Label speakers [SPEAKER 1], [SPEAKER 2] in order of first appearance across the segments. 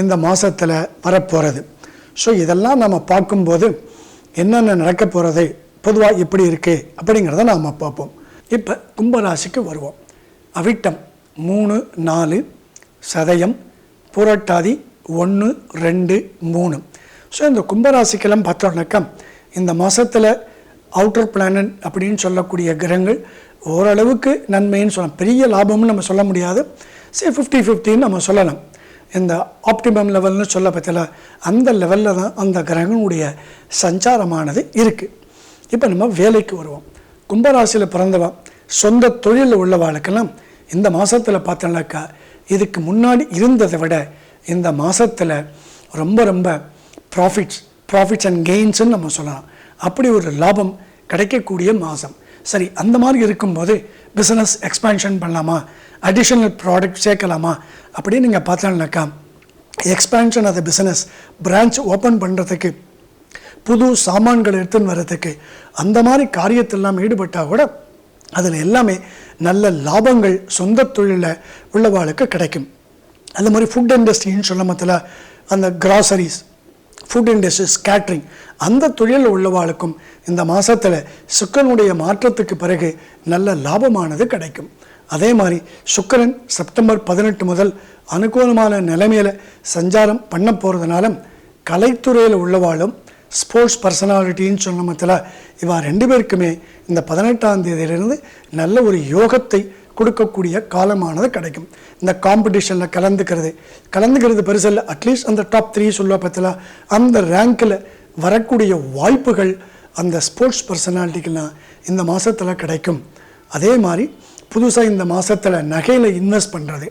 [SPEAKER 1] இந்த மாதத்தில் வரப்போகிறது ஸோ இதெல்லாம் நம்ம பார்க்கும்போது என்னென்ன நடக்க போகிறது பொதுவாக எப்படி இருக்குது அப்படிங்கிறத நாம் பார்ப்போம். இப்போ கும்பராசிக்கு வருவோம். அவிட்டம் மூணு நாலு சதயம் புரட்டாதி ஒன்று ரெண்டு மூணு. ஸோ இந்த கும்பராசிக்கெல்லாம் பார்த்தோம்னாக்கா இந்த மாதத்தில் அவுட்டர் பிளானட் அப்படின்னு சொல்லக்கூடிய கிரகங்கள் ஓரளவுக்கு நன்மைன்னு சொல்லலாம். பெரிய லாபம்னு நம்ம சொல்ல முடியாது. சரி ஃபிஃப்டி ஃபிஃப்டின்னு நம்ம சொல்லலாம். இந்த ஆப்டிமம் லெவல்னு சொல்ல பற்றில அந்த லெவலில் தான் அந்த கிரகனுடைய சஞ்சாரமானது இருக்குது இப்போ நம்ம வேலைக்கு வருவோம். கும்பராசியில் பிறந்தவன் சொந்த தொழிலில் உள்ளவாளுக்கெல்லாம் இந்த மாதத்தில் பார்த்தோம்னாக்கா இதுக்கு முன்னாடி இருந்ததை விட இந்த மாதத்தில் ரொம்ப ரொம்ப ப்ராஃபிட்ஸ் ப்ராஃபிட்ஸ் அண்ட் கெயின்ஸுன்னு நம்ம சொல்லலாம். அப்படி ஒரு லாபம் கிடைக்கக்கூடிய மாதம் சரி அந்த மாதிரி இருக்கும்போது பிஸ்னஸ் எக்ஸ்பேன்ஷன் பண்ணலாமா? அடிஷ்னல் ப்ராடக்ட் சேர்க்கலாமா? அப்படின்னு நீங்கள் பார்த்தோம்னாக்கா expansion of the business branch open பண்ணுறதுக்கு புது சாமான்கள் எடுத்துன்னு வர்றதுக்கு அந்த மாதிரி காரியத்தெல்லாம் ஈடுபட்டால் கூட அதில் எல்லாமே நல்ல லாபங்கள் சொந்த தொழிலில் உள்ளவாளுக்கு கிடைக்கும். அந்த மாதிரி ஃபுட் இண்டஸ்ட்ரின்னு சொல்ல மத்தில அந்த கிராசரிஸ் ஃபுட் இண்டஸ்ட்ரீஸ் கேட்ரிங் அந்த தொழிலில் உள்ளவாளுக்கும் இந்த மாதத்தில் சுக்கரனுடைய மாற்றத்துக்கு பிறகு நல்ல லாபமானது கிடைக்கும். அதே மாதிரி சுக்கரன் செப்டம்பர் பதினெட்டு முதல் அனுகூலமான நிலைமையில் சஞ்சாரம் பண்ண போகிறதுனால கலைத்துறையில் உள்ளவாளும் ஸ்போர்ட்ஸ் பர்சனாலிட்டின்னு சொன்ன மத்தில இவா ரெண்டு பேருக்குமே இந்த பதினெட்டாம் தேதியிலிருந்து நல்ல ஒரு யோகத்தை கொடுக்கக்கூடிய காலமானது கிடைக்கும். இந்த காம்படிஷனில் கலந்துக்கிறது. கலந்துக்கிறது பெருசில் அட்லீஸ்ட் அந்த டாப் த்ரீ சொல்ல பார்த்தல அந்த ரேங்க்கில் வரக்கூடிய வாய்ப்புகள் அந்த ஸ்போர்ட்ஸ் பர்சனாலிட்டிக்கெல்லாம் இந்த மாதத்தில் கிடைக்கும். அதே மாதிரி புதுசாக இந்த மாதத்தில் நகையில் இன்வெஸ்ட் பண்ணுறது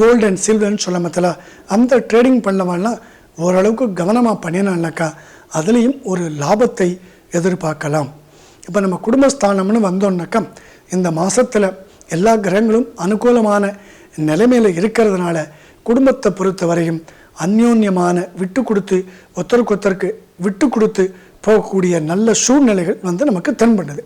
[SPEAKER 1] கோல்டு அண்ட் சில்வர்னு சொல்ல மத்தில அந்த ட்ரேடிங் பண்ணவெல்லாம் ஓரளவுக்கு கவனமாக பண்ணினாக்கா அதுலேயும் ஒரு லாபத்தை எதிர்பார்க்கலாம். இப்போ நம்ம குடும்பஸ்தானம்னு வந்தோம்னாக்கா இந்த மாதத்தில் எல்லா கிரகங்களும் அனுகூலமான நிலைமையில் இருக்கிறதுனால குடும்பத்தை பொறுத்த வரையும் அந்யோன்யமான விட்டு கொடுத்து ஒருத்தருக்கொத்தருக்கு விட்டு கொடுத்து போகக்கூடிய நல்ல சூழ்நிலைகள் வந்து நமக்கு தென்படுது.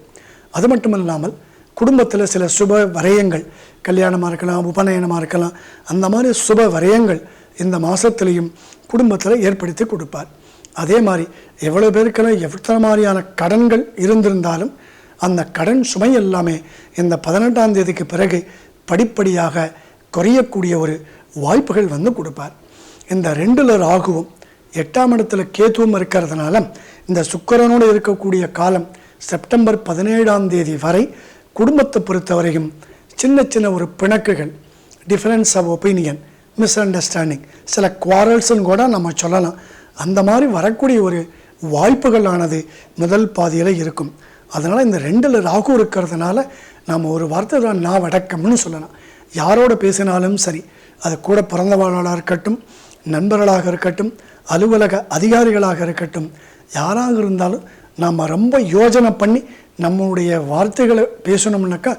[SPEAKER 1] அது மட்டும் இல்லாமல் குடும்பத்தில் சில சுப வரையங்கள் கல்யாணமாக இருக்கலாம் உபநயனமாக இருக்கலாம் அந்த மாதிரி சுப வரையங்கள் இந்த மாதத்துலேயும் குடும்பத்தில் ஏற்படுத்தி கொடுப்பார். அதே மாதிரி எவ்வளோ பேருக்கெல்லாம் எத்தனை மாதிரியான கடன்கள் இருந்திருந்தாலும் அந்த கடன் சுமை எல்லாமே இந்த பதினெட்டாம் தேதிக்கு பிறகு படிப்படியாக குறையக்கூடிய ஒரு வாய்ப்புகள் வந்து கொடுப்பார். இந்த ரெண்டில் ராகுவும் எட்டாம் இடத்துல கேத்துவும் இருக்கிறதுனால இந்த சுக்கரனோடு இருக்கக்கூடிய காலம் செப்டம்பர் பதினேழாம் தேதி வரை குடும்பத்தை பொறுத்தவரையும் சின்ன சின்ன ஒரு பிணக்குகள் difference of opinion misunderstanding சில குவாரல்ஸ்னு கூட நம்ம சொல்லலாம். அந்த மாதிரி வரக்கூடிய ஒரு வாய்ப்புகளானது முதல் பாதியில் இருக்கும். அதனால் இந்த ரெண்டில் ராகு இருக்கிறதுனால நாம் ஒரு வார்த்தை தான் நான் வடக்கம்னு சொல்லலாம். யாரோட பேசினாலும் சரி அது கூட பிறந்தவாளாக இருக்கட்டும் நண்பர்களாக இருக்கட்டும் அலுவலக அதிகாரிகளாக இருக்கட்டும் யாராக இருந்தாலும் நாம் ரொம்ப யோஜனை பண்ணி நம்மளுடைய வார்த்தைகளை பேசணும்னாக்கா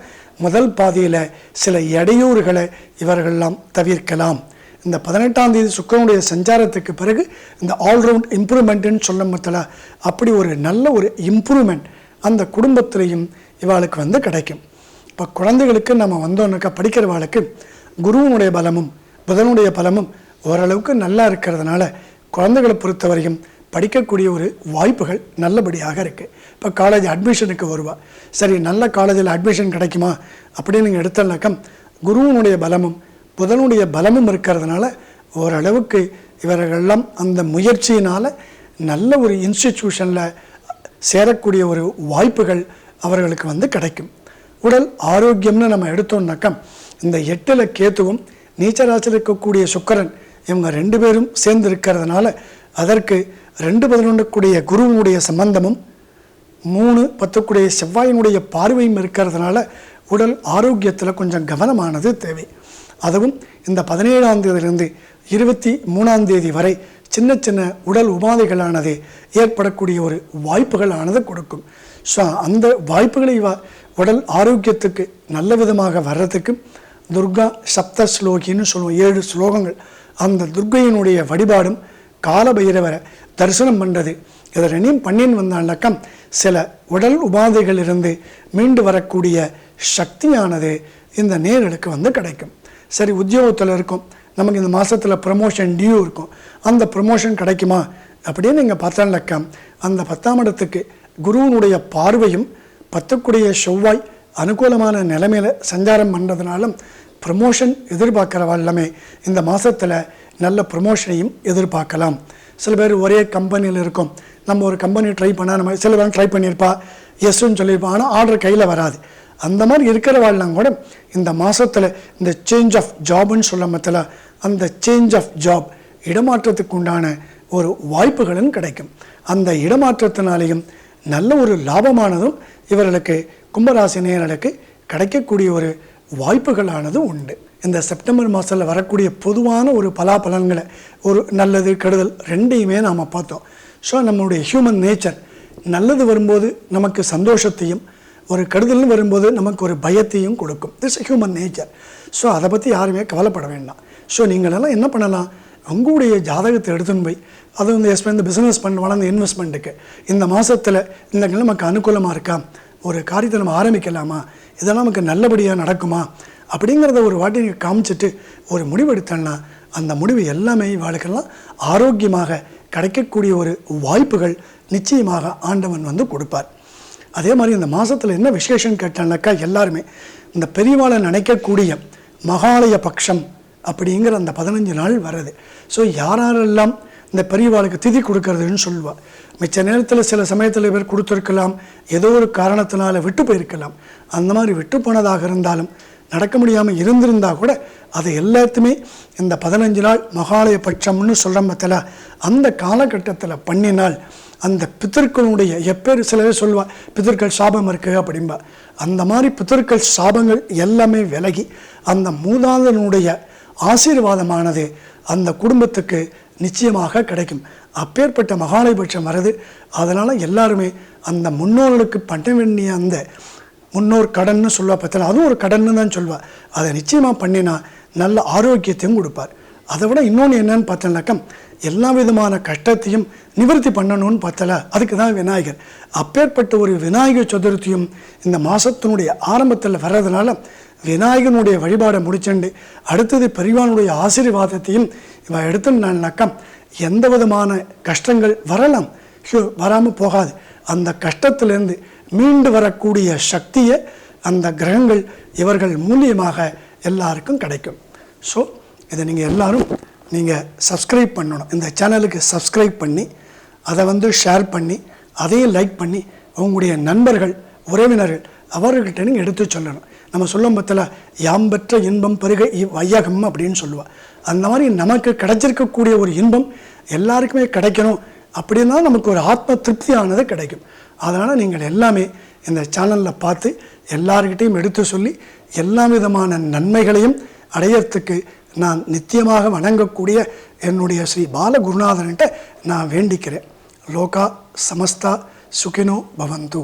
[SPEAKER 1] முதல் பாதியில் சில இடையூறுகளை இவர்கள்லாம் தவிர்க்கலாம். இந்த பதினெட்டாம் தேதி சுக்கரனுடைய சஞ்சாரத்துக்கு பிறகு இந்த ஆல்ரவுண்ட் இம்ப்ரூவ்மெண்ட்டுன்னு சொல்ல மத்தில அப்படி ஒரு நல்ல ஒரு இம்ப்ரூவ்மெண்ட் அந்த குடும்பத்திலையும் இவாளுக்கு வந்து கிடைக்கும். இப்போ குழந்தைகளுக்கு நம்ம வந்தோன்னாக்கா படிக்கிறவாளுக்கு குருவனுடைய பலமும் புதனுடைய பலமும் ஓரளவுக்கு நல்லா இருக்கிறதுனால குழந்தைகளை பொறுத்தவரையும் படிக்கக்கூடிய ஒரு வாய்ப்புகள் நல்லபடியாக இருக்குது இப்போ காலேஜ் அட்மிஷனுக்கு வருவா. சரி நல்ல காலேஜில் அட்மிஷன் கிடைக்குமா அப்படின்னு நீங்கள் எடுத்தனாக்கம் குருவனுடைய பலமும் புதனுடைய பலமும் இருக்கிறதுனால ஓரளவுக்கு இவர்களெல்லாம் அந்த முயற்சியினால் நல்ல ஒரு இன்ஸ்டிடியூஷனில் சேரக்கூடிய ஒரு வாய்ப்புகள் அவர்களுக்கு வந்து கிடைக்கும். உடல் ஆரோக்கியம்னு நம்ம எடுத்தோம்னாக்கா இந்த எட்டில் கேத்துவும் நீச்சராசியில் இருக்கக்கூடிய சுக்கரன் இவங்க ரெண்டு பேரும் சேர்ந்து இருக்கிறதுனால அதற்கு ரெண்டு பதினொன்றுக்குடைய குருவனுடைய சம்பந்தமும் மூணு பத்துக்குடைய செவ்வாயினுடைய பார்வையும் இருக்கிறதுனால உடல் ஆரோக்கியத்தில் கொஞ்சம் கவனமானது தேவை. அதுவும் இந்த பதினேழாம் தேதியிலிருந்து இருபத்தி மூணாம் தேதி வரை சின்ன சின்ன உடல் உபாதைகளானது ஏற்படக்கூடிய ஒரு வாய்ப்புகளானது கொடுக்கும். ஸோ அந்த வாய்ப்புகளை உடல் ஆரோக்கியத்துக்கு நல்ல விதமாக வர்றதுக்கு துர்கா சப்த ஸ்லோகின்னு சொல்லுவோம் ஏழு ஸ்லோகங்கள். அந்த துர்கையினுடைய வழிபாடும் காலபைரவரை தரிசனம் பண்ணுறது இதை ரெண்டையும் பண்ணின்னு வந்தாலக்கம் சில உடல் உபாதைகளிலிருந்து மீண்டு வரக்கூடிய சக்தியானது இந்த நேரலுக்கு வந்து கிடைக்கும். சரி உத்தியோகத்தில் இருக்கும். நமக்கு இந்த மாதத்தில் ப்ரமோஷன் டியூ இருக்கும். அந்த ப்ரமோஷன் கிடைக்குமா? அப்படின்னு நீங்கள் லக்கம். அந்த பத்தாம் இடத்துக்கு குருவினுடைய பார்வையும் பத்துக்குடைய செவ்வாய் அனுகூலமான நிலைமையில் சஞ்சாரம் பண்ணுறதுனாலும் ப்ரமோஷன் எதிர்பார்க்குற எல்லாமே இந்த மாதத்தில் நல்ல ப்ரமோஷனையும் எதிர்பார்க்கலாம். சில பேர் ஒரே கம்பெனியில் இருக்கும். நம்ம ஒரு கம்பெனி ட்ரை பண்ணால் நம்ம சில பேர் ட்ரை பண்ணியிருப்பா எஸ்ன்னு சொல்லியிருப்பா ஆனால் ஆர்டர் கையில் வராது. அந்த மாதிரி இருக்கிறவாள்லாம் கூட இந்த மாதத்தில் இந்த சேஞ்ச் ஆஃப் ஜாப்னு சொல்ல மத்தில அந்த சேஞ்ச் ஆஃப் ஜாப் இடமாற்றத்துக்கு உண்டான ஒரு வாய்ப்புகளும் கிடைக்கும். அந்த இடமாற்றத்தினாலேயும் நல்ல ஒரு லாபமானதும் இவர்களுக்கு கும்பராசி நேயர்களுக்கு கிடைக்கக்கூடிய ஒரு வாய்ப்புகளானது உண்டு. இந்த செப்டம்பர் மாதத்தில் வரக்கூடிய பொதுவான ஒரு பலாபலன்களை ஒரு நல்லது கெடுதல் ரெண்டையுமே நாம் பார்த்தோம். ஸோ நம்மளுடைய ஹியூமன் நேச்சர் நல்லது வரும்போது நமக்கு சந்தோஷத்தையும் ஒரு கெடுதல்னு வரும்போது நமக்கு ஒரு பயத்தையும் கொடுக்கும். திஸ் ஹியூமன் நேச்சர் ஸோ அதை பற்றி யாருமே கவலைப்பட வேண்டாம். ஸோ நீங்களெல்லாம் என்ன பண்ணலாம்? உங்களுடைய ஜாதகத்தை எடுத்துன்னு போய் அது வந்து எஸ்பெண்ட் இந்த பிஸ்னஸ் பண்ணுவாங்க அந்த இன்வெஸ்ட்மெண்ட்டுக்கு இந்த மாதத்தில் இந்த கிழமை நமக்கு அனுகூலமாக இருக்கா? ஒரு காரியத்தை நம்ம ஆரம்பிக்கலாமா? இதெல்லாம் நமக்கு நல்லபடியாக நடக்குமா? அப்படிங்கிறத ஒரு வாட்டி நீங்கள் காமிச்சிட்டு ஒரு முடிவு எடுத்தோன்னா அந்த முடிவு எல்லாமே வாழ்க்கெல்லாம் ஆரோக்கியமாக கிடைக்கக்கூடிய ஒரு வாய்ப்புகள் நிச்சயமாக ஆண்டவன் வந்து கொடுப்பார். அதே மாதிரி இந்த மாதத்தில் என்ன விசேஷம் கேட்டானாக்கா எல்லாருமே இந்த பெரியவாளை நினைக்கக்கூடிய மகாலய பட்சம் அப்படிங்கிற அந்த பதினஞ்சு நாள் வர்றது. ஸோ யாரெல்லாம் இந்த பெரியவாளுக்கு திதி கொடுக்கறதுன்னு சொல்லுவாள் மிச்ச நேரத்தில் சில சமயத்தில் இவர் கொடுத்துருக்கலாம் ஏதோ ஒரு காரணத்தினால விட்டு போயிருக்கலாம். அந்த மாதிரி விட்டு போனதாக இருந்தாலும் நடக்க முடியாமல் இருந்திருந்தா கூட அதை எல்லாத்தையுமே இந்த பதினஞ்சு நாள் மகாலய பட்சம்னு சொல்கிற மத்தில அந்த காலகட்டத்தில் பண்ணினால் அந்த பித்தர்களுடைய எப்பேர் சிலவே பேர் பித்தர்கள் சாபம் இருக்குது அப்படிம்பா. அந்த மாதிரி பித்தர்கள் சாபங்கள் எல்லாமே விலகி அந்த மூதாதனுடைய ஆசீர்வாதமானது அந்த குடும்பத்துக்கு நிச்சயமாக கிடைக்கும். அப்பேற்பட்ட மகாலயபட்சம் வருது. அதனால் எல்லாருமே அந்த முன்னோர்களுக்கு பண்ண வேண்டிய அந்த முன்னோர் கடன்னு சொல்லுவா பார்த்தா அதுவும் ஒரு கடன்னு தான் சொல்வா அதை நிச்சயமாக பண்ணினா நல்ல ஆரோக்கியத்தையும் கொடுப்பார். அதை விட இன்னொன்று என்னன்னு பார்த்தோம்னாக்கா எல்லா விதமான கஷ்டத்தையும் நிவர்த்தி பண்ணணும்னு பார்த்தல அதுக்கு தான் விநாயகர். அப்பேற்பட்ட ஒரு விநாயகர் சதுர்த்தியும் இந்த மாதத்தினுடைய ஆரம்பத்தில் வர்றதுனால விநாயகனுடைய வழிபாடை முடிச்சுண்டு அடுத்தது பெரியவானுடைய ஆசீர்வாதத்தையும் இவன் எடுத்துனாக்கா எந்த விதமான கஷ்டங்கள் வரலாம். வராமல் போகாது. அந்த கஷ்டத்துலேருந்து மீண்டு வரக்கூடிய சக்தியை அந்த கிரகங்கள் இவர்கள் மூலியமாக எல்லாருக்கும் கிடைக்கும். ஸோ இதை நீங்கள் எல்லாரும் நீங்கள் சப்ஸ்கிரைப் பண்ணணும். இந்த சேனலுக்கு சப்ஸ்கிரைப் பண்ணி அதை வந்து ஷேர் பண்ணி அதையும் லைக் பண்ணி உங்களுடைய நண்பர்கள் உறவினர்கள் அவர்கள்ட்ட நீங்கள் எடுத்து சொல்லணும். நம்ம சொல்லும் பத்தில் யாம் பெற்ற இன்பம் பெருக வையகம் அப்படின்னு சொல்லுவாள் அந்த மாதிரி நமக்கு கிடைச்சிருக்கக்கூடிய ஒரு இன்பம் எல்லாருக்குமே கிடைக்கணும் அப்படின்னா நமக்கு ஒரு ஆத்ம திருப்தியானது கிடைக்கும். அதனால் நீங்கள் எல்லாமே இந்த சேனலில் பார்த்து எல்லார்கிட்டையும் எடுத்து சொல்லி எல்லா விதமான நன்மைகளையும் அடையறதுக்கு நான் நித்தியமாக வணங்கக்கூடிய என்னுடைய ஸ்ரீ பாலகுருநாதன்கிட்ட நான் வேண்டிக்கிறேன். லோகா சமஸ்தா சுகினோ பவந்து.